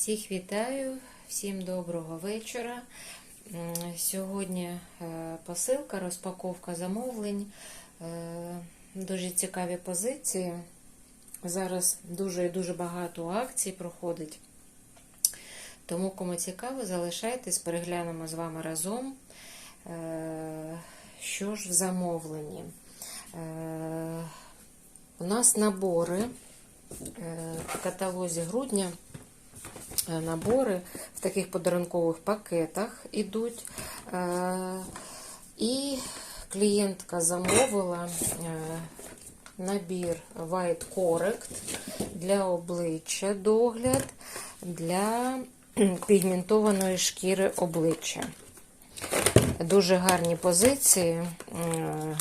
Всіх вітаю, всім доброго вечора. Сьогодні е, посилка, розпаковка замовлень. Е, Дуже цікаві позиції. Зараз дуже і дуже багато акцій проходить. Тому, кому цікаво, залишайтесь, переглянемо з вами разом, е, що ж в замовленні. У нас набори в каталозі грудня набори в таких подарункових пакетах ідуть. Е, І клієнтка замовила е, набір White Correct для обличчя догляд для пігментованої шкіри обличчя. Дуже гарні позиції. Е,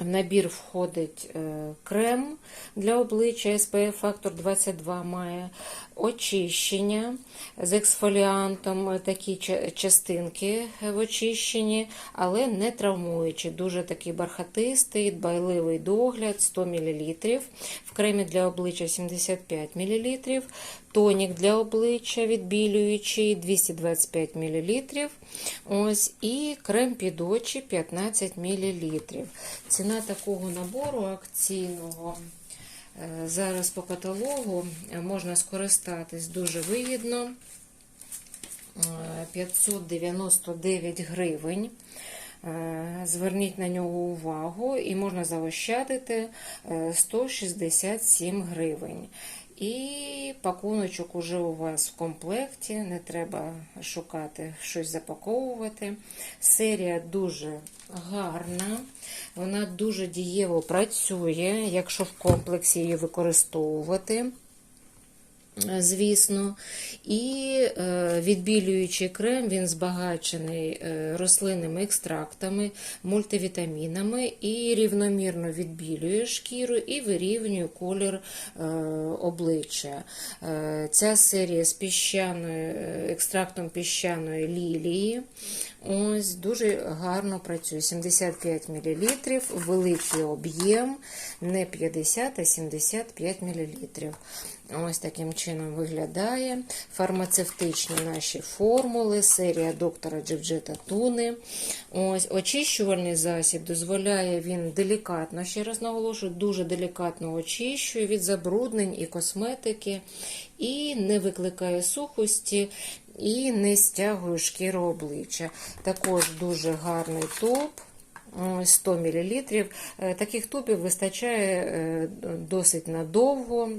В набір входить е, крем для обличчя SPF фактор 22 має очищення з ексфоліантом, е, такі частинки в очищенні, але не травмуючи. Дуже такий бархатистий, дбайливий догляд 100 мл. В кремі для обличчя 75 мл. Тонік для обличчя відбілюючий 225 мл. Ось, і крем під очі 15 мл. Ціна такого набору акційного зараз по каталогу е, можна скористатись дуже вигідно. Е, 599 гривень. Е, Зверніть на нього увагу і можна заощадити е, 167 гривень. І пакуночок уже у вас в комплекті, не треба шукати щось запаковувати. Серія дуже гарна, вона дуже дієво працює, якщо в комплексі її використовувати звісно. І е, відбілюючий крем він збагачений е, рослинними екстрактами, мультивітамінами і рівномірно відбілює шкіру і вирівнює колір е, обличчя. Е, Ця серія з піщаною, е, екстрактом піщаної лілії. Ось дуже гарно працює. 75 мл, великий об'єм, не 50, а 75 мл. Ось таким чином виглядає. Фармацевтичні наші формули, серія доктора Джевджета Туни. Ось Очищувальний засіб дозволяє він делікатно, ще раз наголошую, дуже делікатно очищує від забруднень і косметики, і не викликає сухості, і не стягує шкіру обличчя. Також дуже гарний топ. 100 мл. Таких тубів вистачає е, досить надовго.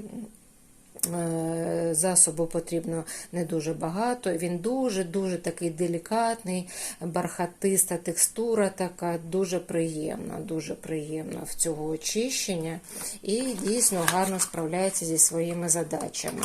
Е, Засобу потрібно не дуже багато. Він дуже-дуже такий делікатний, бархатиста текстура, така дуже приємна, дуже приємна в цього очищення і дійсно гарно справляється зі своїми задачами.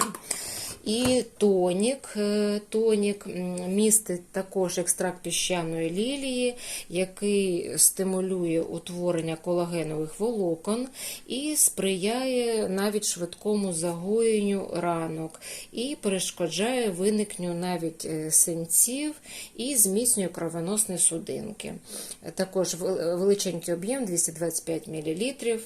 І тонік, е, тонік містить також екстракт піщаної лілії, який стимулює утворення колагенових волокон і сприяє навіть швидкому загоєнню ранок, і перешкоджає виникненню навіть е, синців і зміцнює кровоносні судинки. Також вел- величенький об'єм 225 мл.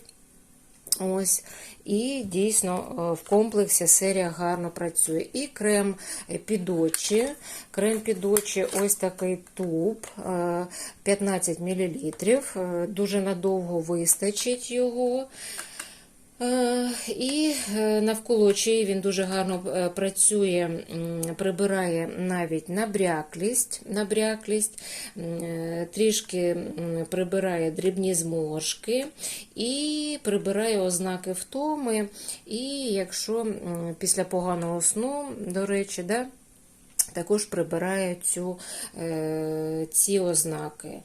Ось, і дійсно е, в комплексі серія гарно працює. І крем під очі. Крем під очі, ось такий туб, е, 15 мл. Дуже надовго вистачить його. Е, І е, навколо очей він дуже гарно е, працює, прибирає навіть набряклість, набряклість трішки прибирає дрібні зморшки і прибирає ознаки втоми. І якщо після поганого сну, до речі, да, також прибирає цю, е, ці ознаки.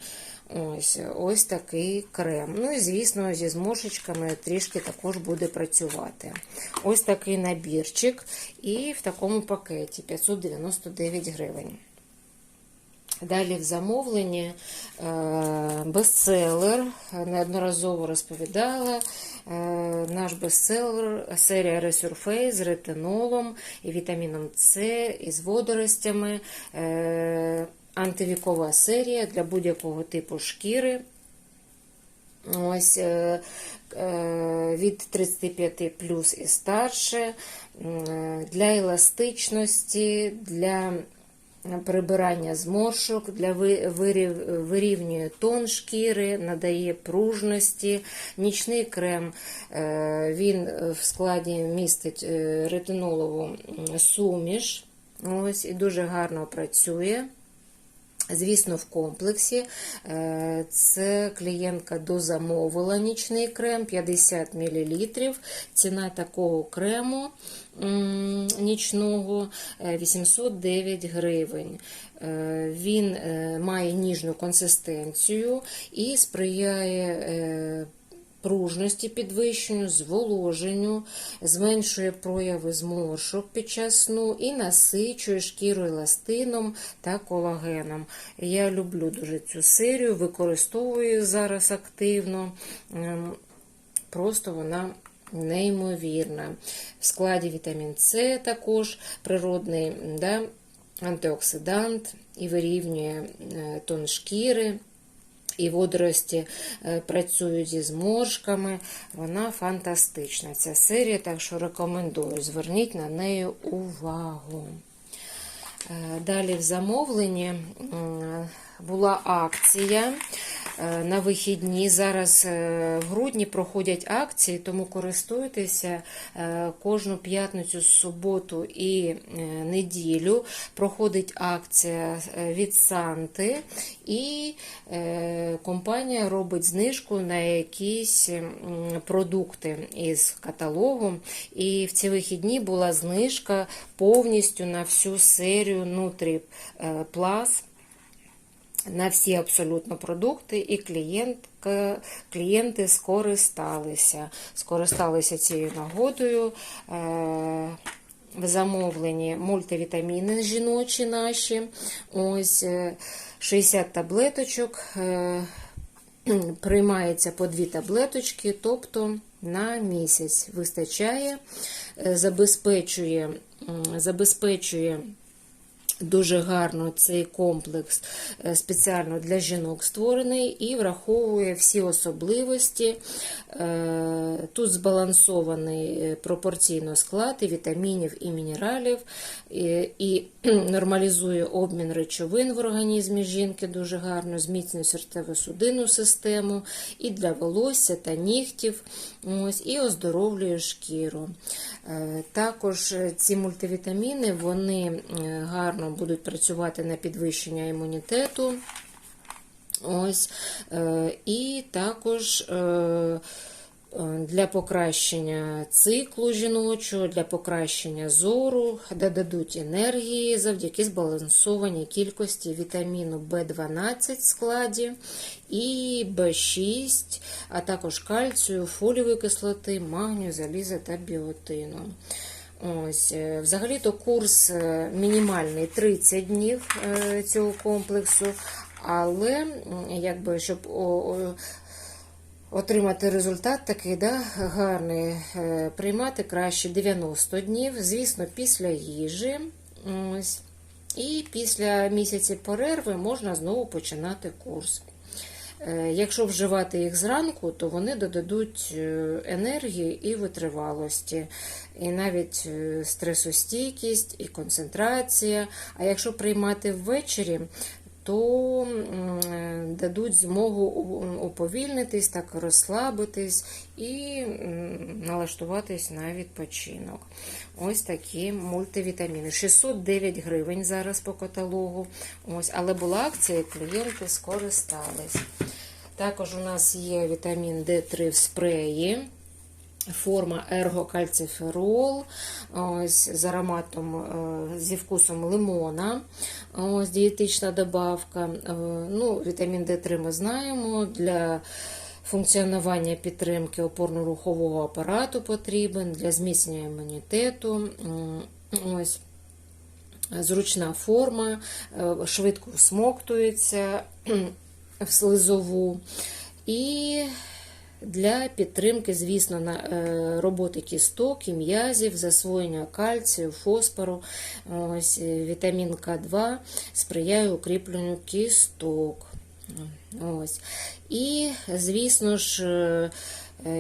Ось, ось такий крем. Ну і, звісно, зі зморшечками трішки також буде працювати. Ось такий набірчик. І в такому пакеті 599 гривень. Далі в замовленні е, бестселер, неодноразово розповідала. Е, Наш бестселер серія Resurface з ретинолом і вітаміном С, із водоростями. Е, Антивікова серія для будь-якого типу шкіри. Ось е, від 35 плюс і старше, для еластичності, для прибирання зморшок, для вирів- вирівнює тон шкіри, надає пружності. Нічний крем е, він в складі містить е, ретинолову суміш. Ось, і дуже гарно працює. Звісно, в комплексі Е, це клієнтка дозамовила нічний крем 50 мл. Ціна такого крему нічного е, 809 гривень. Е, Він е, має ніжну консистенцію і сприяє е, пружності підвищенню, зволоженню, зменшує прояви зморшок під час сну і насичує шкіру еластином та колагеном. Я люблю дуже цю серію, використовую зараз активно. Ем, Просто вона неймовірна. В складі вітамін С також природний да, антиоксидант і вирівнює е, тон шкіри. І водорості е, працюють зі зморшками. Вона фантастична. Ця серія, так що рекомендую. Зверніть на неї увагу. Е, Далі в замовленні була акція на вихідні. Зараз е, в грудні проходять акції, тому користуйтеся е, кожну п'ятницю, суботу і е, неділю. Проходить акція е, від Санти, і е, компанія робить знижку на якісь продукти із каталогу. І в ці вихідні була знижка повністю на всю серію Nutri е, Plus на всі абсолютно продукти, і клієнтка, клієнти скористалися. Скористалися цією нагодою. Е, в замовленні мультивітаміни жіночі наші. Ось е, 60 таблеточок. е, Приймається по дві таблеточки, тобто на місяць вистачає, е, забезпечує, забезпечує Дуже гарно цей комплекс е, спеціально для жінок створений і враховує всі особливості. Е, Тут збалансований е, пропорційно склад і вітамінів і мінералів, і, нормалізує обмін речовин в організмі жінки дуже гарно, зміцнює серцево-судинну систему і для волосся та нігтів, ось, і оздоровлює шкіру. Також ці мультивітаміни вони гарно будуть працювати на підвищення імунітету. Ось, е, і також е, е, для покращення циклу жіночого, для покращення зору, додадуть енергії завдяки збалансованій кількості вітаміну В12 в складі і В6, а також кальцію, фолієвої кислоти, магнію, заліза та біотину. Ось, е, взагалі-то курс е, мінімальний 30 днів е, цього комплексу, але якби щоб отримати результат такий да, гарний, приймати краще 90 днів, звісно, після їжі. Ось. І після місяця перерви можна знову починати курс. Е, Якщо вживати їх зранку, то вони додадуть е, енергії і витривалості, і навіть е, стресостійкість, і концентрація. А якщо приймати ввечері, то е, дадуть змогу уповільнитись, так розслабитись і налаштуватись на відпочинок. Ось такі мультивітаміни. 609 гривень зараз по каталогу. Ось, але була акція, і клієнти скористались. Також у нас є вітамін D3 в спреї. Форма ергокальциферол ось, з ароматом, е, зі вкусом лимона. Ось, дієтична добавка. Е, Ну, вітамін D3 ми знаємо. Для функціонування підтримки опорно-рухового апарату потрібен, для зміцнення імунітету. Ось. Зручна форма, е, швидко всмоктується в слизову. І для підтримки, звісно, на е, роботи кісток і м'язів, засвоєння кальцію, фосфору. Ось е, вітамін К2 сприяє укріпленню кісток. Ось. І, звісно ж, е,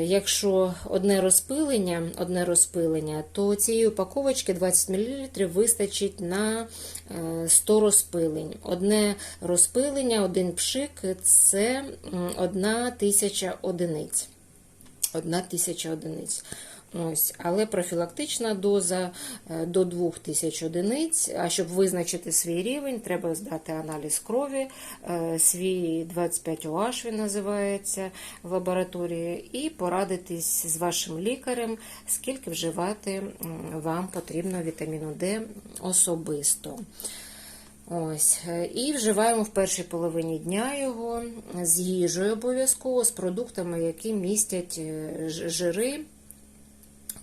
якщо одне розпилення, одне розпилення, то цієї упаковочки 20 мл вистачить на е, 100 розпилень. Одне розпилення, один пшик це м, одна тисяча одиниць. Одна тисяча одиниць. Ось, але профілактична доза е, до 2000 одиниць. А щоб визначити свій рівень, треба здати аналіз крові, е, свій 25 OH він називається в лабораторії, і порадитись з вашим лікарем, скільки вживати вам потрібно вітаміну Д особисто. Ось, е, і вживаємо в першій половині дня його з їжею обов'язково, з продуктами, які містять жири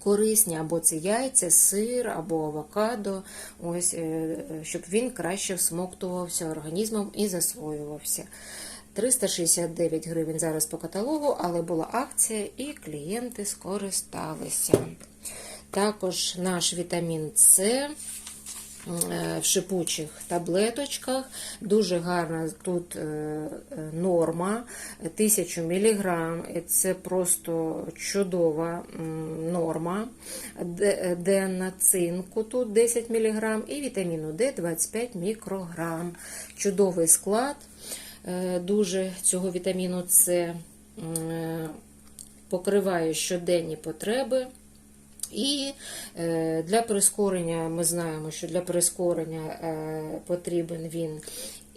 корисні, або це яйця, сир, або авокадо, ось, е, щоб він краще всмоктувався організмом і засвоювався. 369 гривень зараз по каталогу, але була акція і клієнти скористалися. Також наш вітамін С в шипучих таблеточках. Дуже гарна тут е, е, норма 1000 мг. Це просто чудова норма. Денна цинку тут 10 мг і вітаміну Д 25 мікрограм. Чудовий склад е, дуже цього вітаміну С е, покриває щоденні потреби. І е, для прискорення ми знаємо, що для прискорення е, потрібен він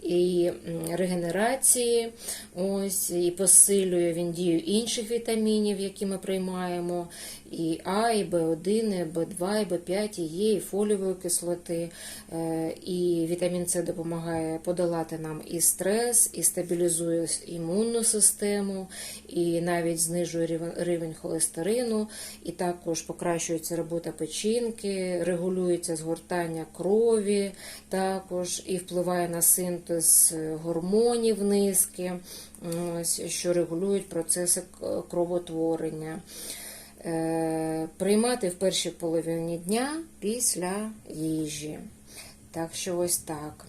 і регенерації, ось, і посилює він дію інших вітамінів, які ми приймаємо, і А, і Б1, і Б2, і Б5, і Е, і фолієвої кислоти. Е, І вітамін С допомагає подолати нам і стрес, і стабілізує імунну систему, і навіть знижує рівень холестерину, і також покращується робота печінки, регулюється згортання крові, також і впливає на синтез гормонів низки, що регулюють процеси кровотворення. Е, Приймати в першій половині дня після їжі. Так що ось так.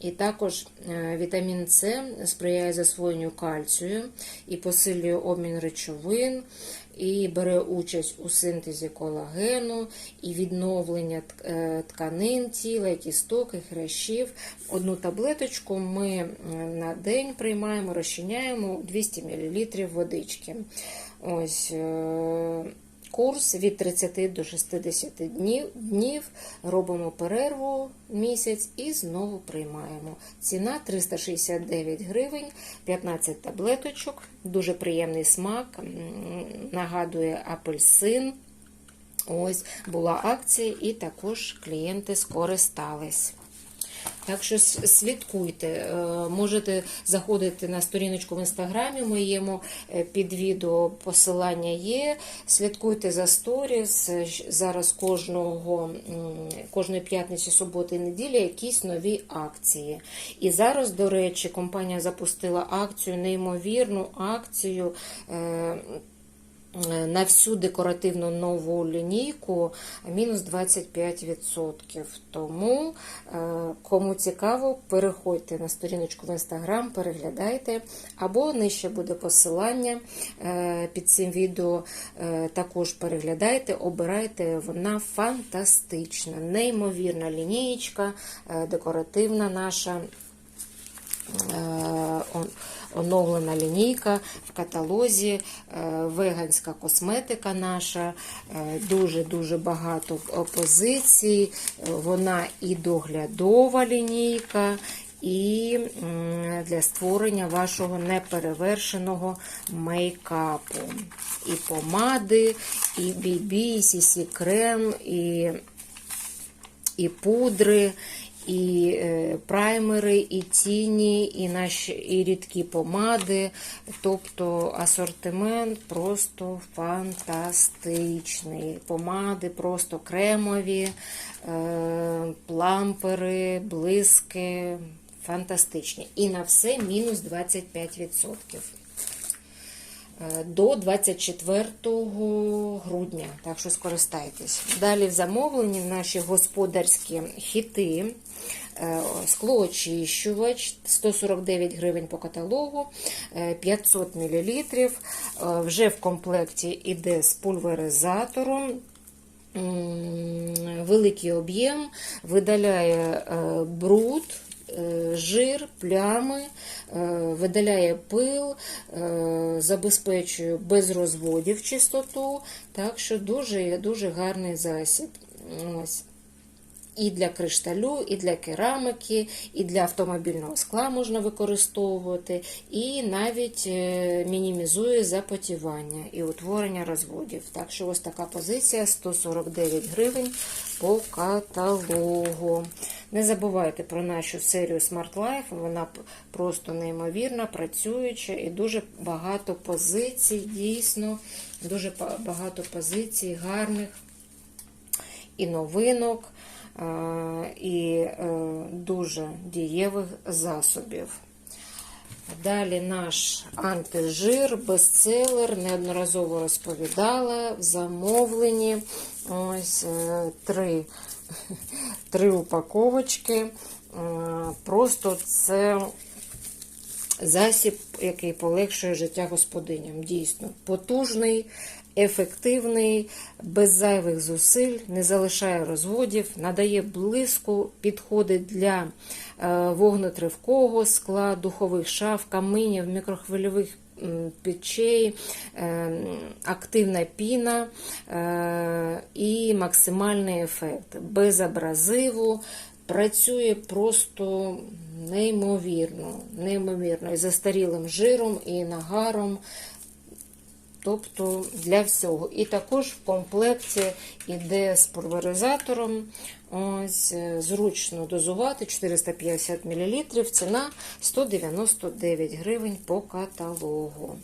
І також е, вітамін С сприяє засвоєнню кальцію і посилює обмін речовин, і бере участь у синтезі колагену, і відновлення е, тканин тіла, і кісток, і хрящів. Одну таблеточку ми на день приймаємо, розчиняємо 200 мл водички. Ось е, курс від 30 до 60 днів, днів робимо перерву місяць і знову приймаємо. Ціна 369 гривень, 15 таблеточок, дуже приємний смак, нагадує апельсин. Ось була акція, і також клієнти скористались. Так що слідкуйте, Е, можете заходити на сторіночку в інстаграмі моєму е, під відео посилання є. Слідкуйте за сторіс. Е, Зараз кожного кожної п'ятниці, суботи і неділі якісь нові акції. І зараз, до речі, компанія запустила акцію, неймовірну акцію. Е, на всю декоративну нову лінійку мінус 25%. Тому, е, кому цікаво, переходьте на сторіночку в інстаграм, переглядайте, або нижче буде посилання е, під цим відео. Також переглядайте, обирайте. Вона фантастична, неймовірна лінієчка, декоративна наша. Е, он- оновлена лінійка в каталозі, е, веганська косметика наша, е, дуже-дуже багато позицій. Е, Вона і доглядова лінійка, і для створення вашого неперевершеного мейкапу. І помади, і BB, і CC крем, і і пудри, і е, праймери, і тіні, і наші і рідкі помади. Тобто асортимент просто фантастичний. Помади просто кремові, е, плампери, блиски. Фантастичні. І на все мінус 25%. Е, до 24 грудня, так що скористайтесь. Далі в замовленні наші господарські хіти. Е, Склоочищувач 149 гривень по каталогу, е, 500 мл. Е, Вже в комплекті йде з пульверизатором. Великий об'єм видаляє бруд, жир, плями, е, видаляє пил, е, забезпечує без розводів чистоту. Так що дуже дуже гарний засіб. Ось і для кришталю, і для керамики, і для автомобільного скла можна використовувати, і навіть е, мінімізує запотівання і утворення розводів. Так що ось така позиція 149 гривень по каталогу. Не забувайте про нашу серію Smart Life, вона просто неймовірна, працююча і дуже багато позицій, дійсно, дуже багато позицій гарних і новинок, і е, дуже дієвих засобів. Далі наш антижир, бестселер, неодноразово розповідала в замовленні. Ось е, три, три упаковочки. Е, Просто це засіб, який полегшує життя господиням. Дійсно, потужний, ефективний, без зайвих зусиль, не залишає розводів, надає блиску, підходить для е, вогнетривкого скла, духових шаф, каминів, мікрохвильових печей, е, активна піна е, і максимальний ефект. Без абразиву, працює просто неймовірно, неймовірно, і застарілим жиром, і нагаром. Тобто для всього. І також в комплекті йде з пульверизатором. Ось, е, зручно дозувати 450 мл, ціна 199 гривень по каталогу.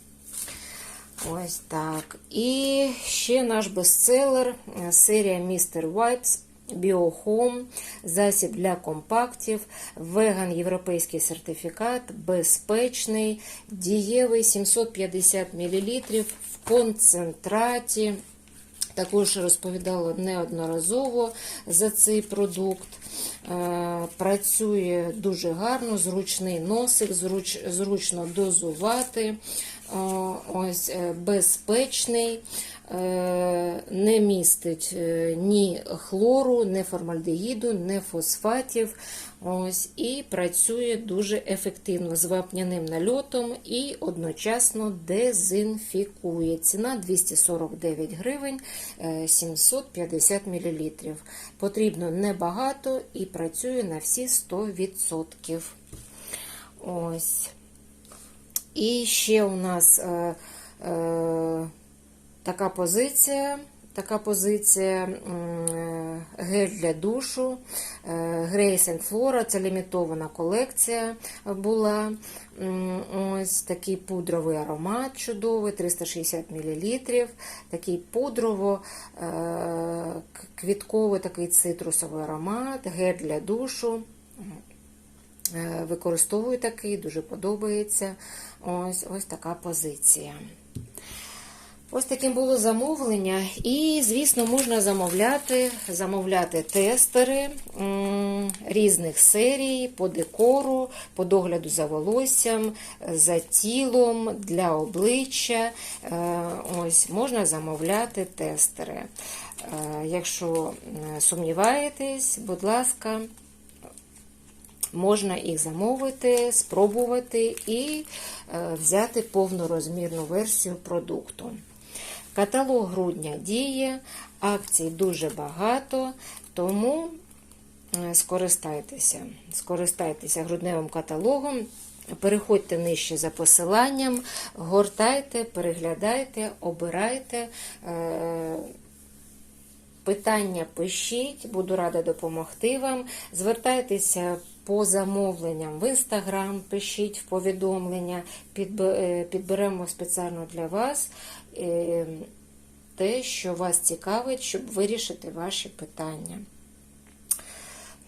Ось так. І ще наш бестселер, е, серія Mr. Wipes Біохом, засіб для компактів, веган європейський сертифікат, безпечний, дієвий 750 мл в концентраті. Також розповідала неодноразово за цей продукт. Е, Працює дуже гарно, зручний носик, зруч, зручно дозувати. Е, Ось е, безпечний, не містить е, ні хлору, ні формальдегіду, ні фосфатів. Ось, і працює дуже ефективно з вапняним нальотом і одночасно дезінфікує. Ціна 249 гривень е, 750 мл. Потрібно небагато і працює на всі 100%. Ось. І ще у нас е, е, така позиція. Така позиція е, гель для душу, е, Grace Flora, це лімітована колекція була. Ось такий пудровий аромат чудовий, 360 мл. Такий пудрово-квітковий такий цитрусовий аромат, гель для душу. Е, Використовую такий, дуже подобається. Ось, ось така позиція. Ось таким було замовлення. І, звісно, можна замовляти, замовляти тестери різних серій по декору, по догляду за волоссям, за тілом, для обличчя. Е, Ось можна замовляти тестери. Е, Якщо сумніваєтесь, будь ласка. Можна їх замовити, спробувати і е, взяти повнорозмірну версію продукту. Каталог грудня діє, акцій дуже багато, тому е, скористайтеся, скористайтеся грудневим каталогом. Переходьте нижче за посиланням, гортайте, переглядайте, обирайте. е, Питання пишіть, буду рада допомогти вам. Звертайтеся по замовленням в інстаграм, пишіть в повідомлення, е, підберемо спеціально для вас те, що вас цікавить, щоб вирішити ваші питання.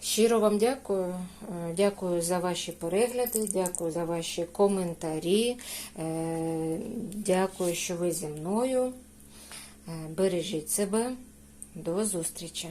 Щиро вам дякую. Е, Дякую за ваші перегляди, дякую за ваші коментарі. Е, Дякую, що ви зі мною. Е, Бережіть себе. До зустрічі!